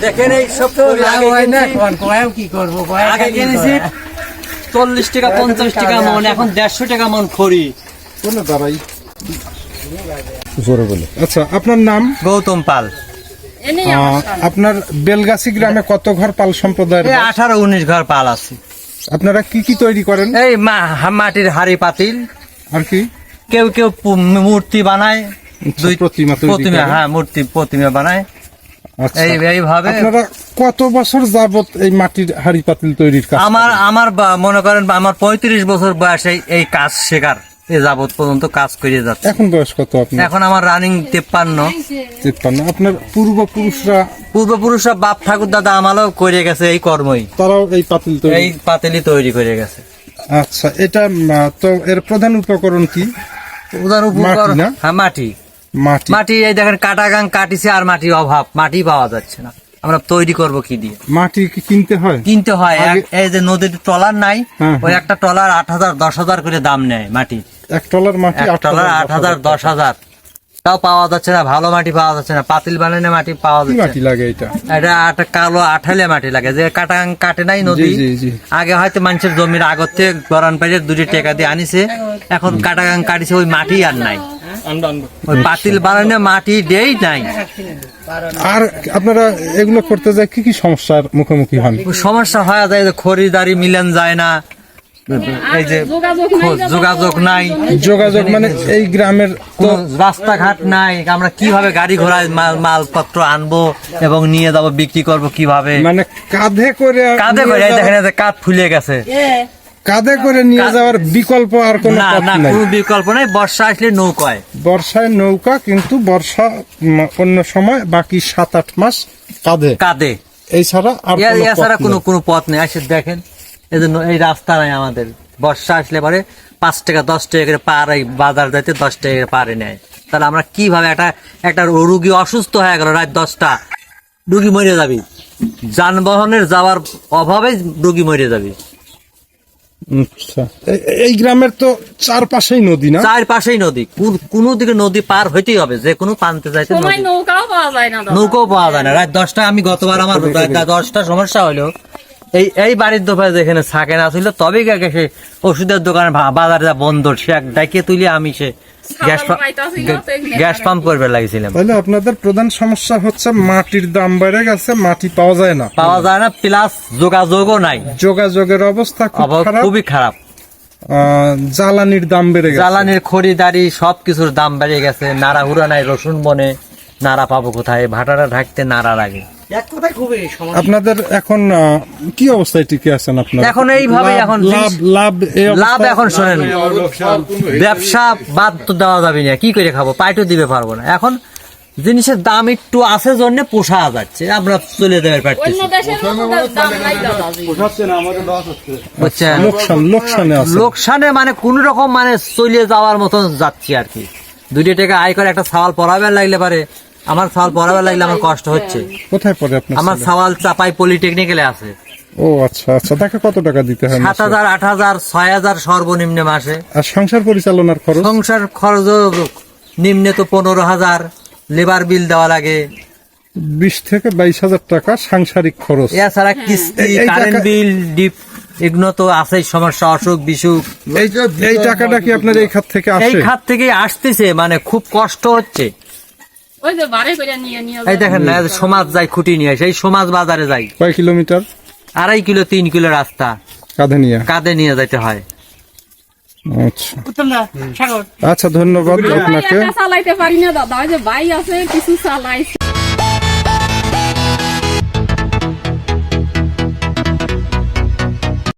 দেখেন এই সব তো লাভ হয় না কি করব? আগে কিনেছি চল্লিশ টাকা পঞ্চাশ টাকা মন এখন দেড়শো টাকা মন খড়ি। কোনো দাঁড়াই জোরে বলে। আচ্ছা আপনার নাম? গৌতম পাল। আপনার বেলগাছি গ্রামে কত ঘর পাল সম্প্রদায়ের? আঠারো উনিশ ঘর পাল আছে। আপনারা কি কি তৈরি করেন? এই মা- মাটির হাড়ি পাতিল। আর কি? কেউ কেউ মূর্তি বানায়। আচ্ছা, প্রতিমা তৈরি প্রতিমা করে। হ্যাঁ মূর্তি প্রতিমা বানায়। এইভাবে আপনারা কত বছর যাবত এই মাটির হাড়ি পাতিল তৈরির কাজ আমার আমার মনে করেন আমার পঁয়ত্রিশ বছর বয়সে এই কাজ শেখার পর্যন্ত কাজ করে যাচ্ছে। এখন বয়স কত আপনার? এখন আমার রানিং তেপ্পান্ন। তিপ্পান্ন। আপনার পূর্বপুরুষরা? পূর্বপুরুষরা বাপ ঠাকুর দাদা আমারও করে গেছে এই কর্মই। তারাও এই পাতিল এই পাতিলি তৈরি করে গেছে। আচ্ছা এটা তো এর প্রধান উপকরণ কি? প্রধান উপকরণ হ্যাঁ মাটি। মাটি। মাটি এই দেখেন কাটা গাং কাটিছে আর মাটির অভাব মাটি পাওয়া যাচ্ছে না। আমরা তৈরি করব কি দিয়ে? মাটি কি কিনতে হয়? কিনতে হয়। এই যে নদীর ট্রলার নাই হ্যাঁ, ওই হ্যাঁ। একটা ট্রলার আট হাজার দশ হাজার করে দাম নেয় মাটি। এক টলার মাটি এক ট্রলার আট হাজার দশ হাজার। তাও পাওয়া যাচ্ছে না ভালো মাটি পাওয়া যাচ্ছে না পাতিল বানানো মাটি পাওয়া যাচ্ছে। মাটি লাগে এটা? এটা একটা কালো আঠালে মাটি লাগে যে কাটা কাটে নাই নদী। আগে হয়তো মানুষের জমির আগর থেকে গরান পাইলে দুটি টাকা দিয়ে আনিছে এখন কাটা গাং কাটিছে ওই মাটি আর নাই। ওই পাতিল বানানো মাটি দেই নাই। আর আপনারা এগুলো করতে যায় কি কি সমস্যার মুখোমুখি হন? সমস্যা হয়ে যায় যে খরিদারি মিলেন যায় না। এই যে যোগাযোগ নাই যোগাযোগ মানে এই গ্রামের তো রাস্তাঘাট নাই। আমরা কীভাবে গাড়ি ঘোড়ায় মাল মালপত্র আনব এবং নিয়ে যাব বিক্রি করব কীভাবে? মানে কাঁধে করে কাঁধে করে দেখেন যে কাঁধ ফুলে গেছে। কাঁধে করে নিয়ে যাওয়ার বিকল্প আর কোনো না না কোনো বিকল্প নাই। বর্ষা আসলে নৌকায়। বর্ষায় নৌকা কিন্তু বর্ষা অন্য সময় বাকি সাত আট মাস কাঁধে। কাঁধে। এই ছাড়া আর এছাড়া কোনো। কোনো পথ নেই। আসে দেখেন এই জন্য এই রাস্তা নাই আমাদের। বর্ষা আসলে পরে পাঁচ টাকা দশ টাকা করে পার বাজার যাইতে দশ টাকা করে পারে নেয়। তাহলে আমরা কীভাবে একটা একটা রুগী অসুস্থ হয়ে গেল রাত দশটা রুগী মরে যাবি। যানবাহনের যাওয়ার অভাবে রুগী মরে যাবি। এই- এই গ্রামের তো চারপাশেই নদী না? চার পাশেই নদী। কোন- কোনো দিকে নদী পার হইতেই হবে যে কোনো পানতে যাইতে নদী। নৌকাও পাওয়া যায় না। নৌকাও পাওয়া যায় না। রাত দশটা আমি গতবার আমার দশটা সমস্যা হলো এই এই বাড়ির দোকানে যেখানে থাকে না ছিল তবেই গেছে সে ওষুধের দোকানে ভা- বাজারে যা বন্ধ সে এক ডাকিয়ে তুলে আমি সে গ্যাস পাম্প- করবে তাহলে আপনাদের প্রধান সমস্যা হচ্ছে মাটির দাম বেড়ে গেছে মাটি পাওয়া যায় না। পাওয়া যায় না প্লাস যোগাযোগও নাই। যোগাযোগের অবস্থা খুব খুবই খারাপ। আহ, জ্বালানির দাম বেড়ে গেছে। জ্বালানির খড়িদারি সবকিছুর দাম বেড়ে গেছে। নাড়া হুড়া নাই রসুন বনে নাড়া পাবো কোথায়? ভাটাটা ঢাকতে নাড়া লাগে আপনাদের এখন কি অবস্থায় টিকে আছেন আপনারা? এখন এইভাবে এখন লাভ লাভ লাভ এখন শোনেন। ব্যবসা বাদ তো দেওয়া যাবে না। কি করে খাব? পাইটও দিবে পারব না। এখন জিনিসের দাম একটু আছে জন্য পোষা যাচ্ছে। আমরা চলে দেবে পারতেছি অন্য দেশের মতো দাম নাই দাদা বুঝছেন? লোকসান লোকসানে লোকসানে মানে কোন রকম মানে চলে যাওয়ার মতন যাচ্ছি আর কি। দুটি টাকা আয় করে একটা সাওয়াল পড়াবে লাগলে পারে। আমার সাওয়াল পড়াবে লাগলে আমার কষ্ট হচ্ছে। কোথায় পড়ে আপনার আমার? সাওয়াল চাপাই পলিটেকনিক্যালে আছে। ও আচ্ছা আচ্ছা তাকে কত টাকা দিতে হয় সাত হাজার আট হাজার ছয় হাজার সর্বনিম্ন মাসে। আর সংসার পরিচালনার খরচ? সংসার খরচ নিম্নে তো পনেরো হাজার লেবার বিল দেওয়া লাগে। বিশ থেকে বাইশ হাজার টাকা সাংসারিক খরচ। এছাড়া কিস্তি এই- এই কারেন্ট বিল ডিপ এগুলো তো আছেই সমস্যা অসুখ বিসুখ। এই এই টাকাটা কি আপনার এই খাত থেকে এই খাত থেকে আসতেছে মানে খুব কষ্ট হচ্ছে। ওই যে বাড়ি করে নিয়ে নিয়ে এই দেখেন না সমাজ যাই খুঁটি নিয়ে সেই সমাজ বাজারে যাই। কয় কিলোমিটার? আড়াই কিলো তিন কিলো রাস্তা। কাঁধে নিয়ে? কাঁধে নিয়ে যেতে হয়। আচ্ছা। আচ্ছা ধন্যবাদ আপনাকে। চালাইতে পারি না দাদা যে ভাই আছে কিছু চালাইছে।